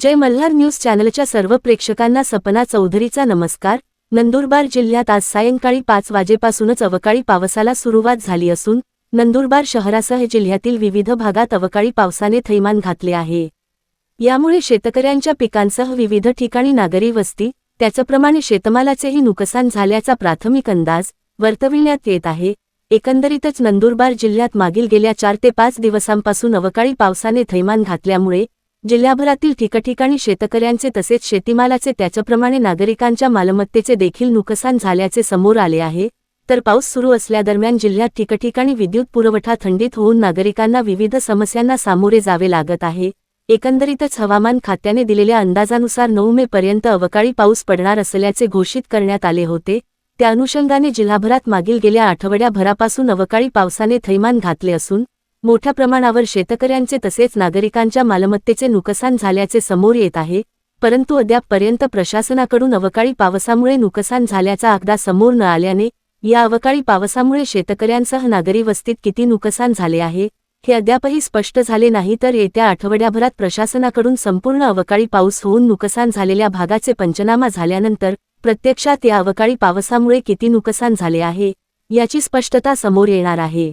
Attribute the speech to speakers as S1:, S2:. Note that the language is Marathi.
S1: जय मल्हार न्यूज चॅनलच्या सर्व प्रेक्षकांना सपना चौधरीचा नमस्कार. नंदुरबार जिल्ह्यात आज सायंकाळी पाच वाजेपासूनच अवकाळी पावसाला सुरुवात झाली असून नंदुरबार शहरासह जिल्ह्यातील विविध भागात अवकाळी पावसाने थैमान घातले आहे. यामुळे शेतकऱ्यांच्या पिकांसह विविध ठिकाणी नागरी वस्ती त्याचप्रमाणे शेतमालाचेही नुकसान झाल्याचा प्राथमिक अंदाज वर्तविण्यात येत आहे. एकंदरीतच नंदुरबार जिल्ह्यात मागील गेल्या चार ते पाच दिवसांपासून अवकाळी पावसाने थैमान घातल्यामुळे जिल्ह्याभरातील ठिकठिकाणी शेतकऱ्यांचे तसेच शेतीमालाचे त्याच्याप्रमाणे नागरिकांच्या मालमत्तेचे देखील नुकसान झाल्याचे समोर आले आहे. तर पाऊस सुरू असल्यादरम्यान जिल्ह्यात ठिकठिकाणी विद्युत पुरवठा थंडीत होऊन नागरिकांना विविध समस्यांना सामोरे जावे लागत आहे. एकंदरीतच हवामान खात्याने दिलेल्या अंदाजानुसार नऊ मे पर्यंत अवकाळी पाऊस पडणार असल्याचे घोषित करण्यात आले होते. त्या अनुषंगाने जिल्हाभरात मागील गेल्या आठवड्याभरापासून अवकाळी पावसाने थैमान घातले असून मोठ्या प्रमाणावर शेतकऱ्यांचे तसेच नागरिकांच्या मालमत्तेचे नुकसान झाल्याचे समोर येत आहे परंतु अद्यापपर्यंत प्रशासनाकडून अवकाळी पावसामुळे नुकसान झाल्याचा आकडा समोर न आल्याने या अवकाळी पावसामुळे शेतकऱ्यांसह नागरी वस्तीत किती नुकसान झाले आहे हे अद्यापही स्पष्ट झाले नाही तर येत्या आठवड्याभरात प्रशासनाकडून संपूर्ण अवकाळी पाऊस होऊन नुकसान झालेल्या भागाचे पंचनामा झाल्यानंतर प्रत्यक्षात या अवकाळी पावसामुळे किती नुकसान झाले आहे याची स्पष्टता समोर येणार आहे.